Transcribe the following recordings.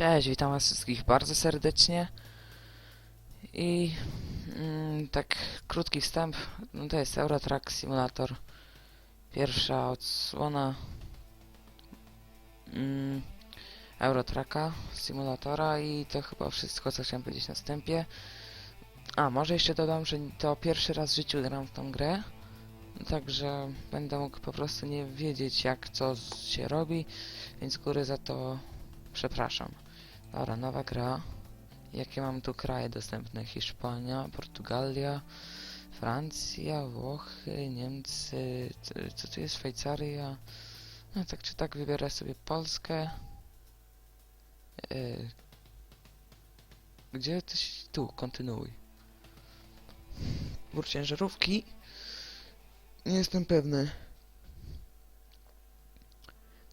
Cześć, witam was wszystkich bardzo serdecznie. I mm, tak krótki wstęp, no to jest Eurotrack Simulator. Pierwsza odsłona mm, Eurotracka Simulatora i to chyba wszystko, co chciałem powiedzieć na wstępie. A, może jeszcze dodam, że to pierwszy raz w życiu gram w tą grę. Także będę mógł po prostu nie wiedzieć jak co się robi, więc góry za to przepraszam. Dobra, nowa gra. Jakie mam tu kraje dostępne? Hiszpania, Portugalia, Francja, Włochy, Niemcy, co, tu jest? Szwajcaria. No tak czy tak wybiorę sobie Polskę. Yy, gdzie coś? Tu, kontynuuj. Wybór ciężarówki. Nie jestem pewny.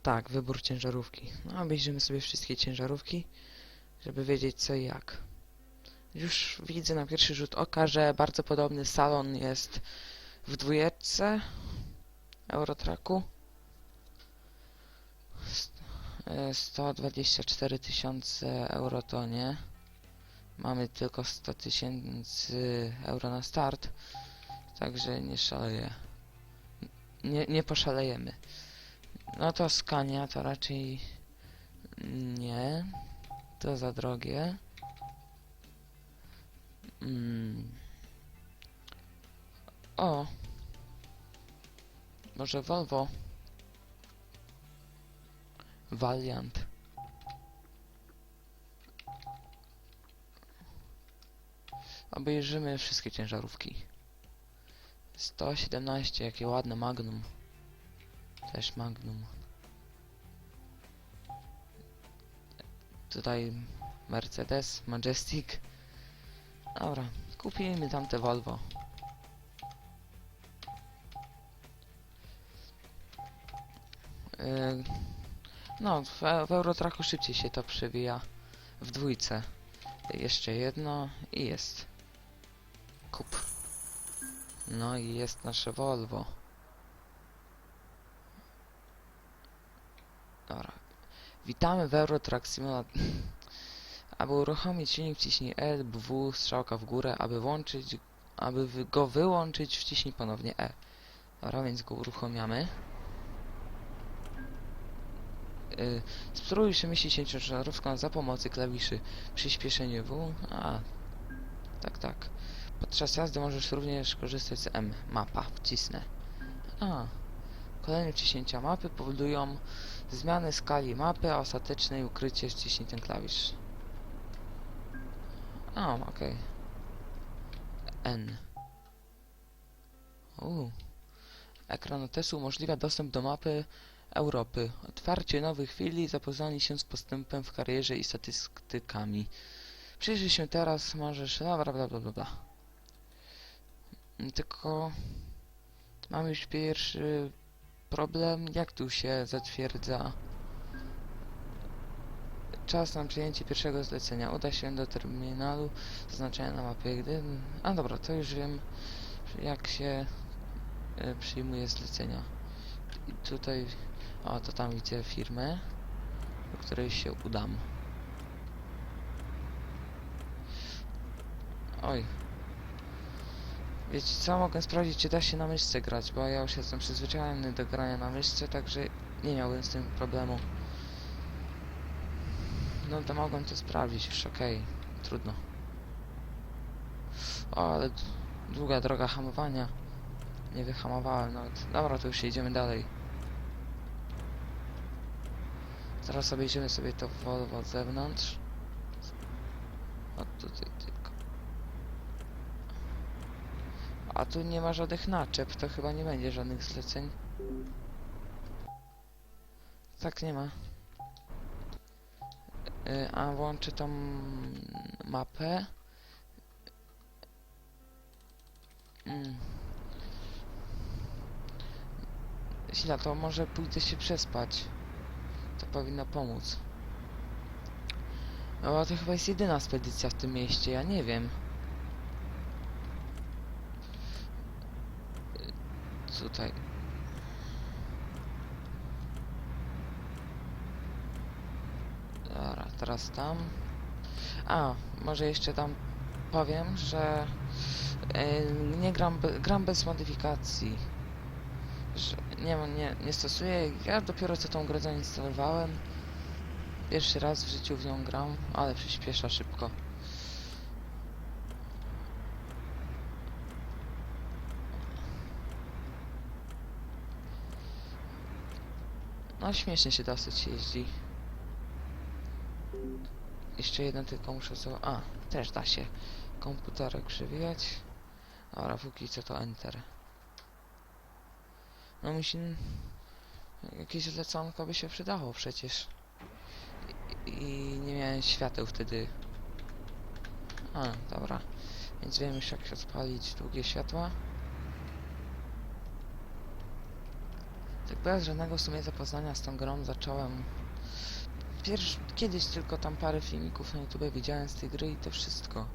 Tak, wybór ciężarówki. No, obejrzymy sobie wszystkie ciężarówki, żeby wiedzieć co i jak. Już widzę na pierwszy rzut oka, że bardzo podobny salon jest w dwójeczce Eurotraku. St- e, 124 tysiące euro to nie. Mamy tylko 100 tysięcy euro na start, także nie szaleję. Nie, nie poszalejemy. No to Scania to raczej nie. To za drogie. Mm. O. Może Volvo. Valiant. Obejrzymy wszystkie ciężarówki. 117, jakie ładne Magnum. Też Magnum. Tutaj Mercedes, Majestic. Dobra, kupimy tamte Volvo. Yy, no, w, w Eurotraku szybciej się to przewija w dwójce. Jeszcze jedno i jest. Kup. No i jest nasze Volvo. Dobra. Witamy w Eurotrack Simulator. aby uruchomić silnik wciśnij E lub W, strzałka w górę, aby włączyć, aby go wyłączyć wciśnij ponownie E. Dobra, więc go uruchamiamy. Yy, spróbuj przemieścić się ciężarówką za pomocą klawiszy przyspieszenie W. A, tak, tak. Podczas jazdy możesz również korzystać z M. Mapa, wcisnę. A, kolejne wciśnięcia mapy powodują zmiany skali mapy, a ostatecznej ukrycie wciśnij ten klawisz. A, okej. N. U. Ekran notesu umożliwia dostęp do mapy Europy. Otwarcie nowych chwili, zapoznanie się z postępem w karierze i statystykami. Przyjrzyj się teraz, możesz... Dobra, bla, bla, bla, bla. Mm, Tylko... Mam już pierwszy problem, jak tu się zatwierdza czas na przyjęcie pierwszego zlecenia. Uda się do terminalu zaznaczenia na mapie, gdy... A dobra, to już wiem, jak się e, przyjmuje zlecenia. I tutaj... O, to tam widzę firmę, do której się udam. Oj. Wiecie co, mogę sprawdzić, czy da się na myszce grać, bo ja już jestem przyzwyczajony do grania na myszce, także nie miałbym z tym problemu. No to mogłem to sprawdzić, już okej, trudno. O, ale długa droga hamowania. Nie wyhamowałem nawet. Dobra, to już idziemy dalej. Teraz obejrzymy sobie to Volvo od zewnątrz. O, tutaj tylko. A tu nie ma żadnych naczep, to chyba nie będzie żadnych zleceń. Tak, nie ma. Y, A włączę tą mapę. Mm. To może pójdę się przespać. To powinno pomóc. No bo to chyba jest jedyna spedycja w tym mieście, ja nie wiem. Y, Tutaj. Dobra, teraz tam. A, może jeszcze tam powiem, że e, nie gram, gram bez modyfikacji. Że nie, nie, nie stosuję, ja dopiero co tą grę zainstalowałem. Pierwszy raz w życiu w nią gram, ale przyspiesza szybko. No śmiesznie się dosyć jeździ. Jeszcze jeden tylko muszę sobie... A, też da się komputerek przewijać. Dobra, póki co to Enter. No musi... Jakieś zleconko by się przydało przecież. I, I nie miałem świateł wtedy. A, dobra. Więc wiem już jak się odpalić długie światła. Tak bez żadnego w sumie zapoznania z tą grą zacząłem Pierwszy, kiedyś tylko tam parę filmików na YouTube widziałem z tej gry i to wszystko.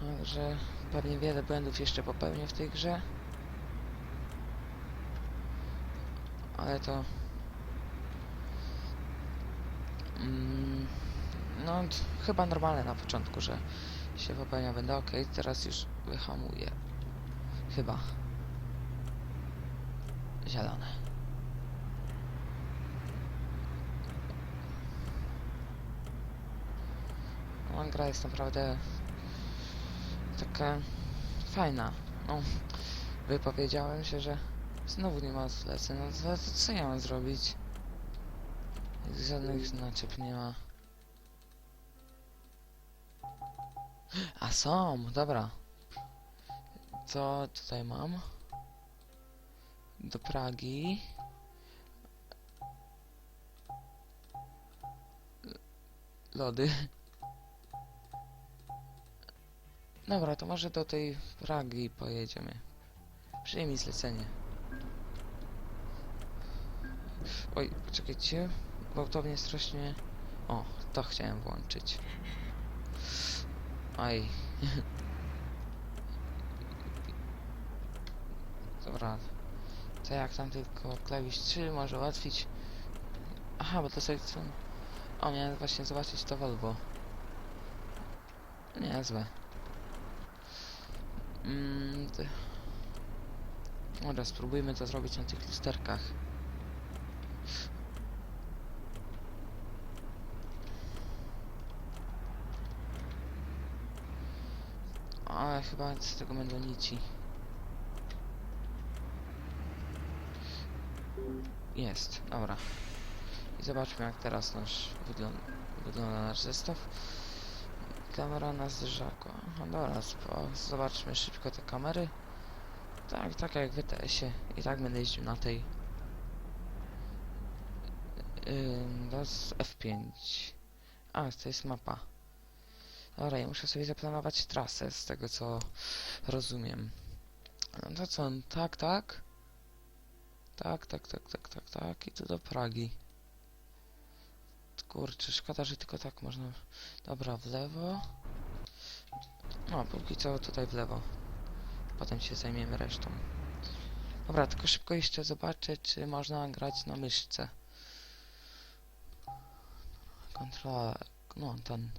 Także pewnie wiele błędów jeszcze popełnię w tej grze. Ale to... Mm, no, chyba normalne na początku, że się popełnia będę. ok, teraz już wyhamuję. Chyba. Zielone. No, gra jest naprawdę taka fajna. No, wypowiedziałem się, że znowu nie ma zleceń. No to, co ja mam zrobić? Żadnych naczep nie ma. A są, dobra. Co tutaj mam? Do Pragi. Lody. Dobra, to może do tej Pragi pojedziemy. Przyjmij zlecenie. Oj, poczekajcie. Gwałtownie strasznie... O, to chciałem włączyć. Aj. Dobra. To jak tam tylko klawisz 3 może ułatwić. Aha, bo to sobie chcę... O, miałem właśnie zobaczyć to Volvo. Niezłe. Mm, ty- Dobra, spróbujmy to zrobić na tych lusterkach. Ale chyba z tego będą nici. Jest, dobra. I zobaczmy jak teraz nasz wygląda, wygląda nasz zestaw. Kamera na zderzaku. Aha, dobra, spo, zobaczmy szybko te kamery. Tak, tak jak w ETS-ie. I tak będę jeździł na tej. To jest F5. A, to jest mapa. Dobra, ja muszę sobie zaplanować trasę z tego co rozumiem. No to co, tak, tak? Tak, tak, tak, tak, tak, tak. I tu do Pragi. Kurczę, szkoda, że tylko tak można... Dobra, w lewo. No, póki co tutaj w lewo. Potem się zajmiemy resztą. Dobra, tylko szybko jeszcze zobaczę, czy można grać na myszce. Kontrola... No, ten...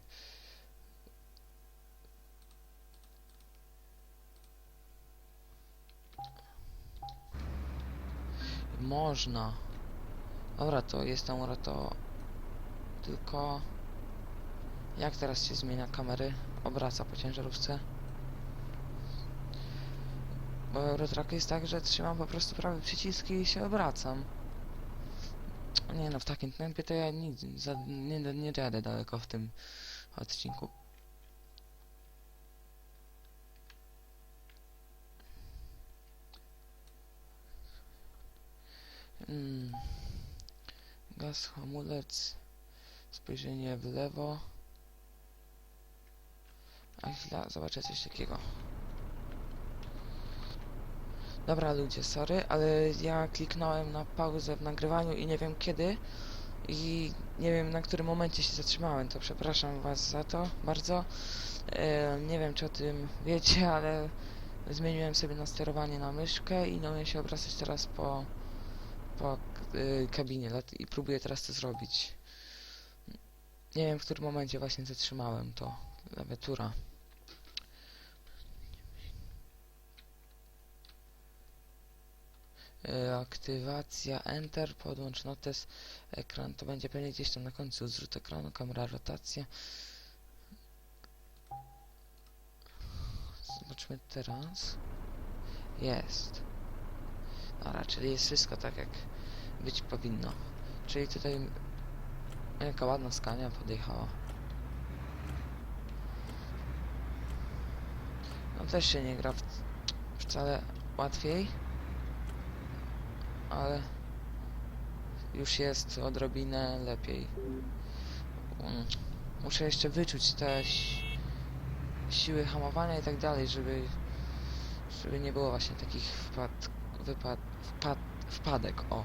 Można. Dobra, to jest tam to... Tylko... Jak teraz się zmienia kamery? Obraca po ciężarówce. Bo Eurotrack jest tak, że trzymam po prostu prawy przycisk i się obracam. Nie no, w takim tempie to ja nic, za, nie, nie jadę daleko w tym odcinku. Gaz, hamulec, spojrzenie w lewo. A chwila, zobaczę coś takiego. Dobra ludzie, sorry, ale ja kliknąłem na pauzę w nagrywaniu i nie wiem kiedy i nie wiem na którym momencie się zatrzymałem, to przepraszam was za to bardzo. E, nie wiem czy o tym wiecie, ale zmieniłem sobie na sterowanie na myszkę i no się obracać teraz po, po y, kabinie lat i próbuję teraz to zrobić. Nie wiem, w którym momencie właśnie zatrzymałem to. Klawiatura. Y, Aktywacja Enter, podłącz notes, ekran, to będzie pewnie gdzieś tam na końcu, zrzut ekranu, kamera, rotacja. Zobaczmy teraz. Jest. Dobra, czyli jest wszystko tak jak być powinno. Czyli tutaj jaka ładna skania podjechała. No też się nie gra wcale łatwiej. Ale już jest odrobinę lepiej. Mm, Muszę jeszcze wyczuć te si- siły hamowania i tak dalej, żeby żeby nie było właśnie takich wpad, wypad, wpad, wpadek, o.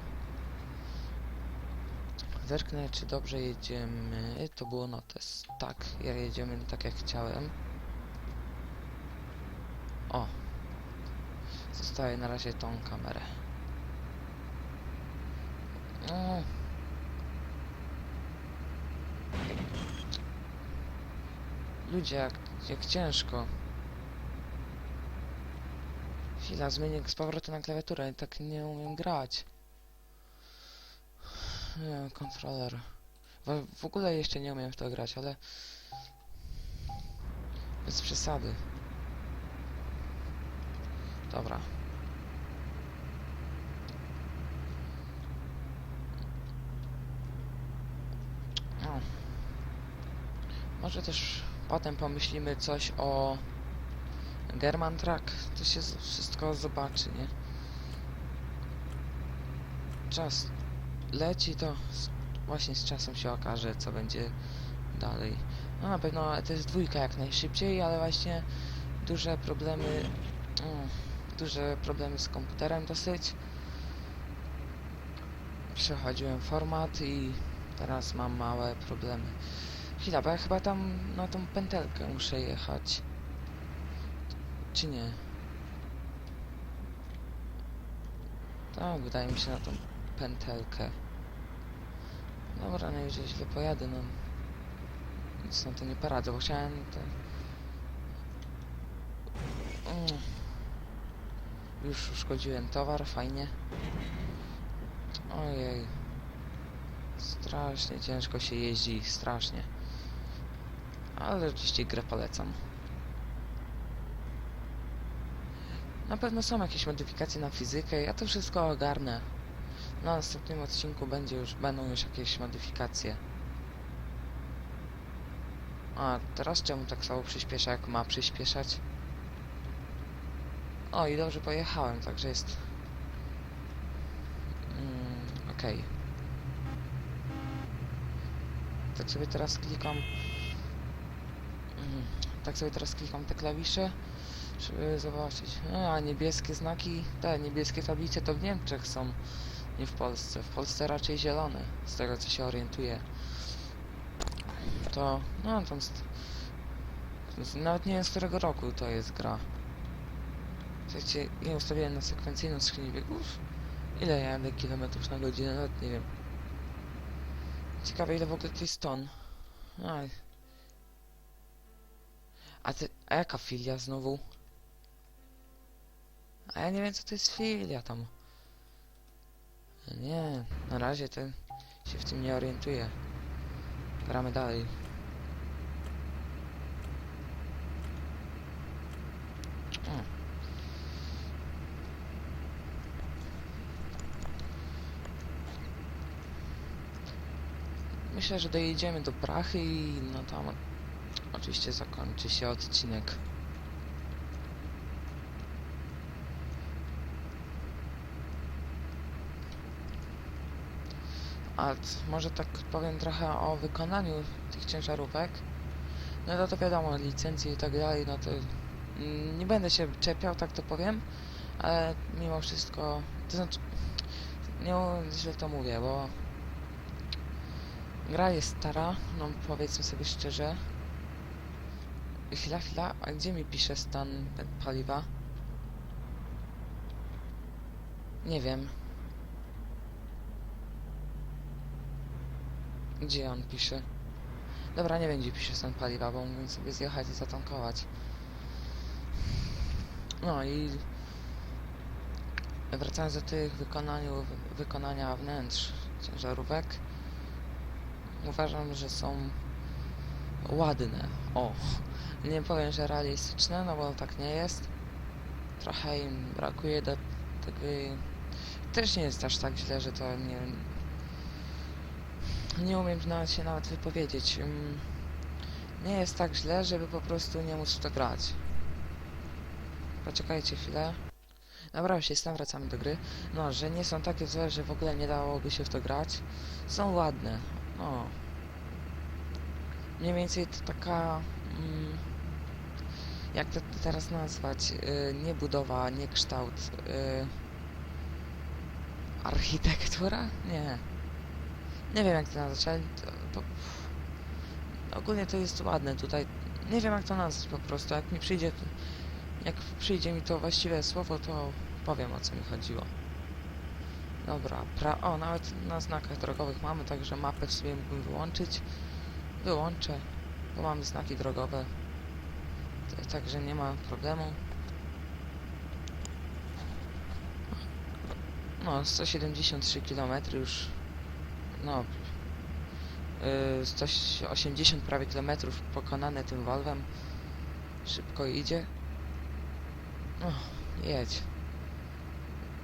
Zerknę, czy dobrze jedziemy. To było notes. Tak, ja jedziemy tak jak chciałem. O. Zostawię na razie tą kamerę. No. Ludzie, jak, jak ciężko. Chwila, zmienię z powrotem na klawiaturę, tak nie umiem grać. Nie, kontroler. W, ogóle jeszcze nie umiem w to grać, ale... Bez przesady. Dobra. O. Może też potem pomyślimy coś o German Track. To się wszystko zobaczy, nie? Czas leci, to z, właśnie z czasem się okaże, co będzie dalej. No na pewno to jest dwójka jak najszybciej, ale właśnie duże problemy, duże problemy z komputerem dosyć. Przechodziłem format i teraz mam małe problemy. Chwila, bo ja chyba tam na tą pętelkę muszę jechać. Czy nie? Tak, wydaje mi się na tą pętelkę. Dobra, no jeżeli źle pojadę, no nic na to nie poradzę, bo chciałem te... Mm. Już uszkodziłem towar, fajnie. Ojej. Strasznie ciężko się jeździ, strasznie. Ale oczywiście grę polecam. Na pewno są jakieś modyfikacje na fizykę, ja to wszystko ogarnę. Na następnym odcinku będzie już, będą już jakieś modyfikacje. A, teraz czemu tak samo przyspiesza, jak ma przyspieszać? O, i dobrze pojechałem, także jest... Mm, Okej. Tak sobie teraz klikam... Mm, tak sobie teraz klikam te klawisze, żeby zobaczyć. A, niebieskie znaki, te niebieskie tablice to w Niemczech są, nie w Polsce. W Polsce raczej zielone, z tego co się orientuję. To, no, tam... Nawet nie wiem z którego roku to jest gra. Słuchajcie, ja ustawiłem na sekwencyjną skrzynię biegów. Ile ja jadę kilometrów na godzinę? Nawet nie wiem. Ciekawe ile w ogóle to jest ton. Aj. A ty, a jaka filia znowu? A ja nie wiem co to jest filia tam. Nie, na razie to się w tym nie orientuję. Gramy dalej. O. Myślę, że dojedziemy do Prachy i no tam oczywiście zakończy się odcinek. A może tak powiem trochę o wykonaniu tych ciężarówek. No to, to wiadomo, licencje i tak dalej, no to nie będę się czepiał, tak to powiem, ale mimo wszystko, to znaczy, nie źle to mówię, bo gra jest stara, no powiedzmy sobie szczerze. Chwila, chwila, a gdzie mi pisze stan paliwa? Nie wiem. Gdzie on pisze? Dobra, nie będzie pisze stan paliwa, bo mógłbym sobie zjechać i zatankować. No i wracając do tych wykonaniu, wykonania wnętrz ciężarówek, uważam, że są ładne. O, nie powiem, że realistyczne, no bo tak nie jest. Trochę im brakuje do tego. Też nie jest aż tak źle, że to nie. Nie umiem nawet się nawet wypowiedzieć. Ym, Nie jest tak źle, żeby po prostu nie móc w to grać. Poczekajcie chwilę. Dobra, już jestem, wracamy do gry. No, że nie są takie złe, że w ogóle nie dałoby się w to grać. Są ładne. No. Mniej więcej to taka... Mm, jak to teraz nazwać? Yy, nie budowa, nie kształt. Yy, architektura? Nie. Nie wiem jak to nazwać, to, ogólnie to jest ładne tutaj. Nie wiem jak to nazwać po prostu. Jak mi przyjdzie, jak przyjdzie mi to właściwe słowo, to powiem o co mi chodziło. Dobra, pra o, nawet na znakach drogowych mamy, także mapę w sobie mógłbym wyłączyć. Wyłączę, bo mamy znaki drogowe. Także nie ma problemu. No, 173 km już. No. Yy, 180 prawie kilometrów pokonane tym Volvem. Szybko idzie. No, jedź.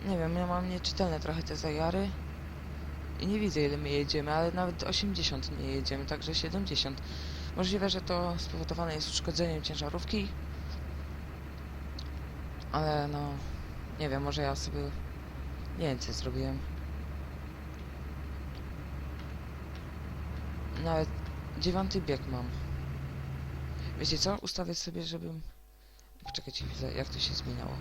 Nie wiem, ja mam nieczytelne trochę te zajary. I nie widzę ile my jedziemy, ale nawet 80 nie jedziemy, także 70. Możliwe, że to spowodowane jest uszkodzeniem ciężarówki. Ale no, nie wiem, może ja sobie nie wiem co zrobiłem. Nawet dziewiąty bieg mam. Wiecie co? Ustawię sobie, żebym... Poczekajcie chwilę, jak to się zmieniało.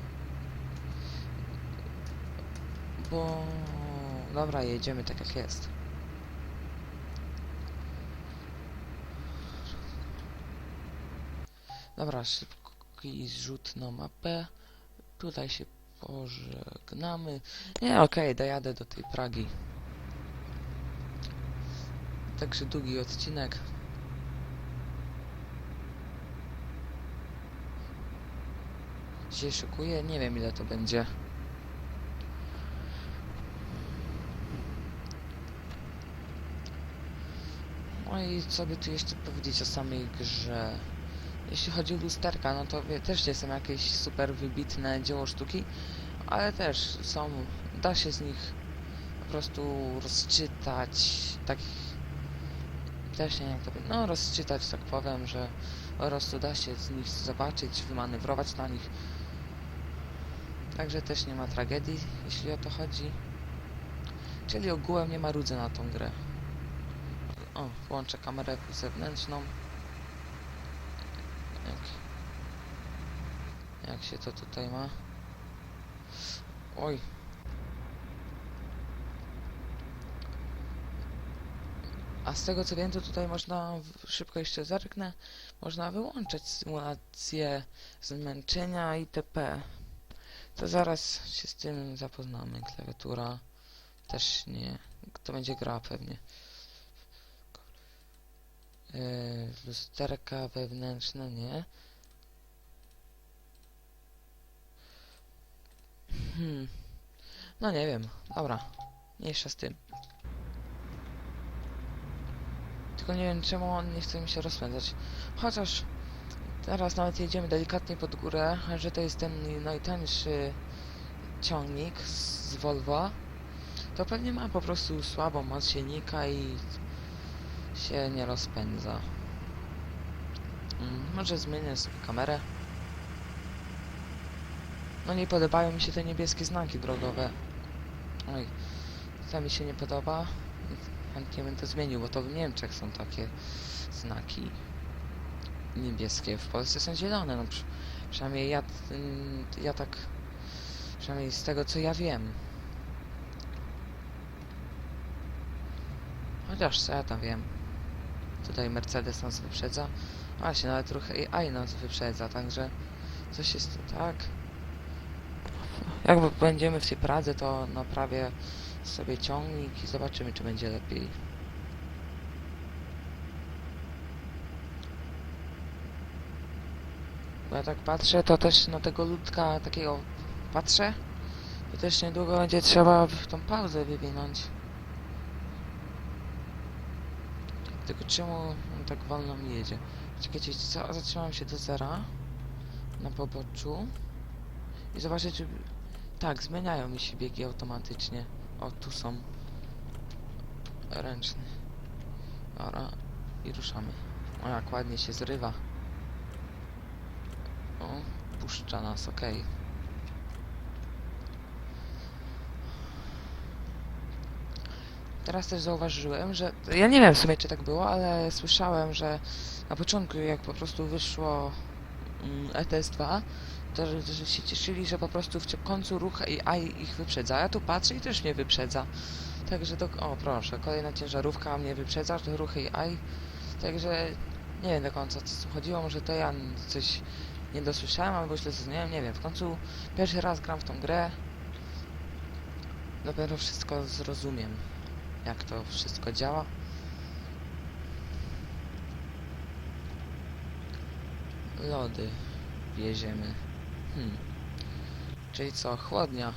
Bo... Dobra, jedziemy tak jak jest. Dobra, szybki zrzut na mapę. Tutaj się pożegnamy. Nie, okej, dojadę do tej Pragi. Także długi odcinek. Się szykuję, nie wiem ile to będzie. No i co by tu jeszcze powiedzieć o samej grze? Jeśli chodzi o lusterka, no to też nie są jakieś super wybitne dzieło sztuki, ale też są, da się z nich po prostu rozczytać, tak, też nie wiem jak to powiedzieć, no rozczytać tak powiem, że po prostu da się z nich zobaczyć, wymanewrować na nich. Także też nie ma tragedii, jeśli o to chodzi. Czyli ogółem nie ma rudzy na tą grę. O, włączę kamerę zewnętrzną. Jak, jak się to tutaj ma? Oj. A z tego co wiem, to tutaj można, szybko jeszcze zerknę, można wyłączać symulację zmęczenia itp. To zaraz się z tym zapoznamy. Klawiatura też nie. To będzie gra pewnie. Yy, lusterka wewnętrzne nie. Hmm. No nie wiem. Dobra. Mniejsza z tym. Tylko nie wiem czemu on nie chce mi się rozpędzać. Chociaż teraz nawet jedziemy delikatnie pod górę, że to jest ten najtańszy ciągnik z Volvo. To pewnie ma po prostu słabą moc silnika i się nie rozpędza. Mm, może zmienię sobie kamerę. No nie podobają mi się te niebieskie znaki drogowe. Oj, to mi się nie podoba. Chętnie bym to zmienił, bo to w Niemczech są takie znaki niebieskie. W Polsce są zielone. No, przy, przynajmniej ja, ja tak, przynajmniej z tego co ja wiem. Chociaż co ja tam wiem. Tutaj Mercedes nas wyprzedza. Właśnie, nawet ruch AI nas wyprzedza, także coś jest tak. Jak będziemy w tej Pradze, to naprawię sobie ciągnik i zobaczymy, czy będzie lepiej. Bo ja tak patrzę, to też na tego ludka takiego patrzę, to też niedługo będzie trzeba tą pauzę wywinąć. Tylko czemu on tak wolno mi jedzie? Czekajcie, co? zatrzymałem się do zera na poboczu i zobaczę, czy... Tak, zmieniają mi się biegi automatycznie. O, tu są. Ręczny. Dobra, i ruszamy. O, jak ładnie się zrywa. O, puszcza nas, okej. Teraz też zauważyłem, że... Ja nie wiem w sumie, czy tak było, ale słyszałem, że na początku, jak po prostu wyszło mm, ETS-2, to że, że się cieszyli, że po prostu w końcu ruch AI ich wyprzedza. Ja tu patrzę i też mnie wyprzedza. Także to... O, proszę, kolejna ciężarówka mnie wyprzedza, to ruch AI. Także nie wiem do końca, co chodziło. Może to ja coś nie dosłyszałem, albo źle zrozumiałem, nie wiem. W końcu pierwszy raz gram w tą grę. Dopiero wszystko zrozumiem, jak to wszystko działa. Lody wieziemy. Hmm. Czyli co, chłodnia.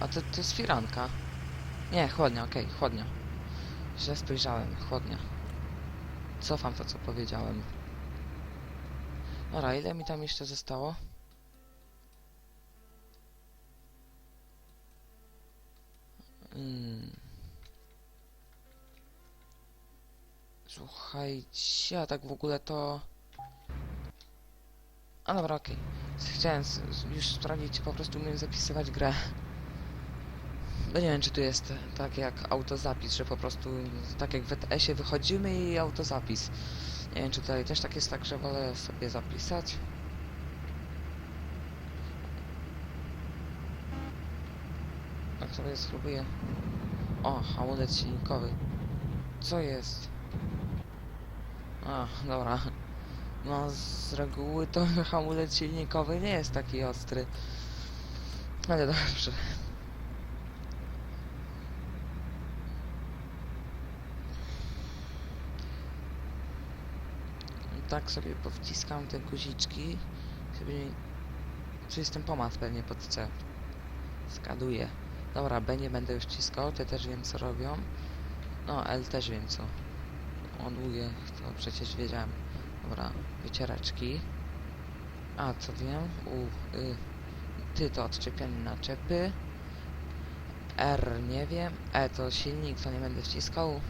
A to, to jest firanka. Nie, chłodnia, okej, chłodnia. Źle spojrzałem, chłodnia. Cofam to, co powiedziałem. Dobra, ile mi tam jeszcze zostało? Mm. Słuchajcie, a tak w ogóle to... A dobra, okej. Chciałem s- s- już sprawdzić, po prostu umiem zapisywać grę. No nie wiem, czy tu jest tak jak autozapis, że po prostu tak jak w ETS-ie wychodzimy i autozapis. Nie wiem, czy tutaj też tak jest tak, że wolę sobie zapisać. Tak sobie spróbuję. O, hamulec silnikowy. Co jest? A, dobra. No, z reguły to hamulec silnikowy nie jest taki ostry. Ale dobrze. Tak sobie powciskam te guziczki. Sobie... Czy jest ten pomad pewnie pod C. Skaduję. Dobra, B nie będę już wciskał, te też wiem co robią. No, L też wiem co. Ładuje, to przecież wiedziałem. Dobra, wycieraczki. A, co wiem? U, y, ty to odczepianie naczepy. R nie wiem. E to silnik, to nie będę wciskał.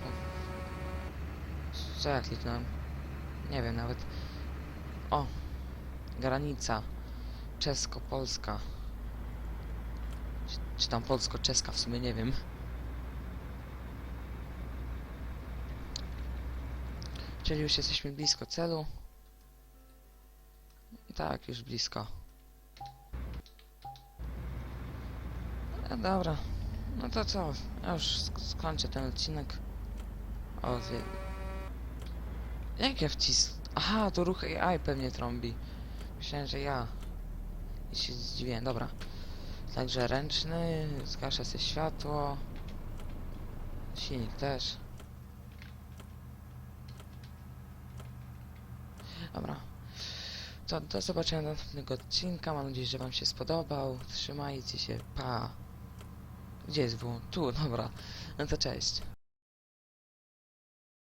Co ja kliknąłem? Nie wiem nawet. O! Granica. Czesko-polska. Czy, czy tam polsko-czeska, w sumie nie wiem. Czyli już jesteśmy blisko celu. Tak, już blisko. No dobra. No to co? Ja już sk- skończę ten odcinek. O, wie... Jak ja wcis... Aha, to ruch AI pewnie trąbi. Myślałem, że ja. I się zdziwiłem, dobra. Także ręczny, zgaszę sobie światło. Silnik też. Dobra. To do zobaczenia następnego odcinka. Mam nadzieję, że Wam się spodobał. Trzymajcie się. Pa. Gdzie jest W? Tu, dobra. No to cześć.